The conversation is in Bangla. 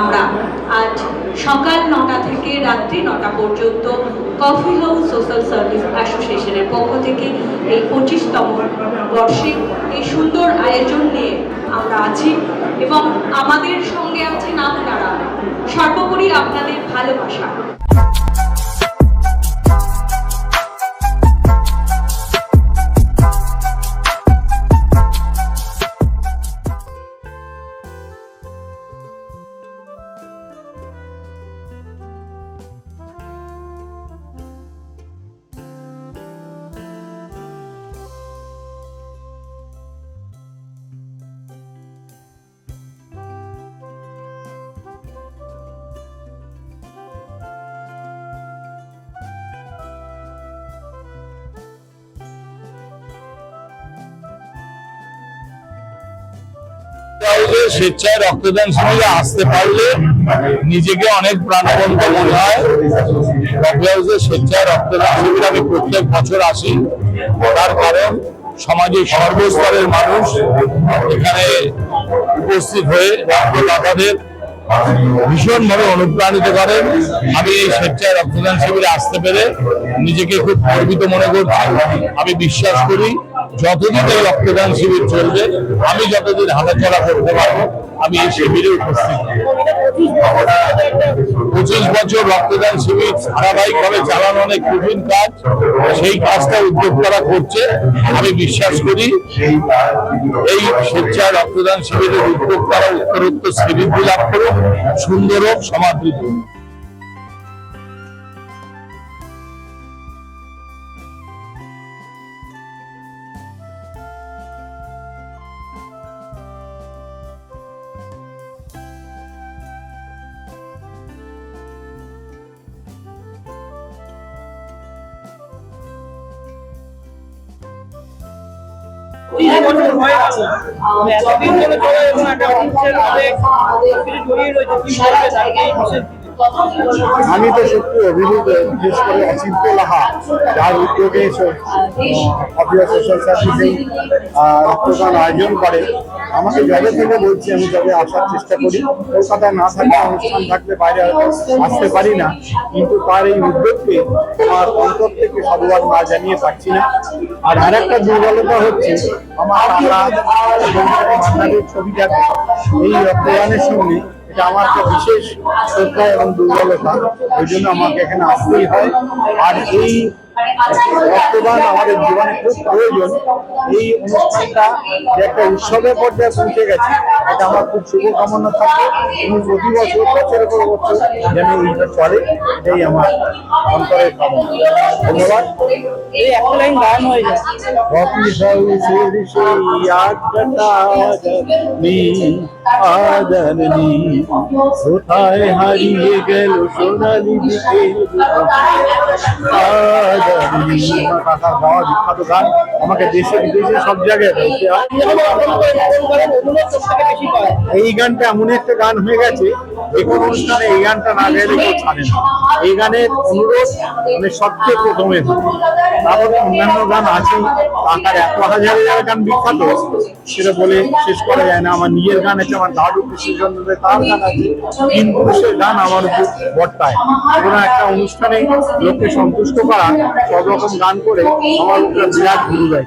আমরা আজ সকাল নটা থেকে রাত্রি নটা পর্যন্ত কফি হাউস সোশ্যাল সার্ভিস অ্যাসোসিয়েশনের পক্ষ থেকে এই পঁচিশতম বর্ষে এই সুন্দর আয়োজন নিয়ে আমরা আছি এবং আমাদের সঙ্গে আছেন আপনারা। সর্বোপরি আপনাদের ভালোবাসা। স্বেচ্ছায় রক্তদান শিবিরে আসতে পারলে নিজেকে অনেক প্রাণবন্ত মনে হয়। স্বেচ্ছায় রক্তদান শিবিরে আমি প্রত্যেক বছর আসি। তার কারণ, সমাজের সর্বস্তরের মানুষ এখানে উপস্থিত হয়ে রক্তদাতাদের ভীষণভাবে অনুপ্রাণিত করেন আমি এই স্বেচ্ছায় রক্তদান শিবিরে আসতে পেরে নিজেকে খুব গর্বিত মনে করছি। আমি বিশ্বাস করি যতদিন এই রক্তদান শিবির চলবে, আমি যতদিন হাঁটাচলা করতে পারব, আমি এই শিবিরে উপস্থিত পঁচিশ বছর রক্তদান শিবির ধারাবাহিকভাবে চালানো অনেক কঠিন কাজ, সেই কাজটা উদ্যোক্তারা করছে আমি বিশ্বাস করি, এই স্বেচ্ছায় রক্তদান শিবিরের উদ্যোক্তারা উত্তরোত্তর শ্রীবৃদ্ধি লাভ করুক সুন্দর হোক, সমাদৃত হোক। একটা আমি তো সত্যি অভিভূত বিশেষ করে অচিন্ত লাহা, যার উদ্যোগে সোশ্যাল রক্তদান আয়োজন করে। আমাকে যবে থেকে বলছি, আমি তবে আসার চেষ্টা করি। কলকাতায় না থাকলে অনুষ্ঠান থাকলে বাইরে আসতে পারি না। কিন্তু তার এই উদ্যোগকে আমার অন্তর থেকে সাধুবাদ না জানিয়ে পারছি না। আর আরেকটা দুর্বলতা হচ্ছে, আমার আমরা এবং ছবি থাকে এই রক্তদানের সঙ্গে এটা আমার একটা বিশেষ শ্রদ্ধা এবং দুর্বলতা। ওই জন্য আমাকে এখানে আসতেই হয়। আর এই রক্তদান আমাদের জীবনে খুব প্রয়োজন। এই অনুষ্ঠানটা যে একটা উৎসবের পর্যায়ে পৌঁছে গেছে এটা আমার খুব শুভকামনা থাকে এবং প্রতি বছর বছরের পর বছর যেন এইটা চলে এটাই আমার অন্তরের কামনা। ধন্যবাদ। এই একটা লাইন গান হয়ে যায়। হাউসের সেই আড্ডাটা আজানি কোথায় হারিয়ে গেল সোনালি গাওয়া বিখ্যাত গান আমাকে দেশে বিদেশে সব জায়গায় এই গানটা এমন একটা গান হয়ে গেছে, যে কোনো অনুষ্ঠানে এই গানটা না গেলে কেউ ছাড়ে না। এই গানের অনুরোধ মানে সবচেয়ে প্রথমে। তারপরে অন্যান্য গান আছে কাকার এত হাজার হাজার গান বিখ্যাত, সেটা বলে শেষ করা যায় না। আমার নিজের গান আছে আমার দাদু কৃষ্ণচন্দ্রের তার গান আছে, তিন পুরুষের গান আমার উপর বর্তায়। কোনো একটা অনুষ্ঠানে লোককে সন্তুষ্ট করা, সব রকম গান করে আমার উপর বিরাট গুরু দেয়।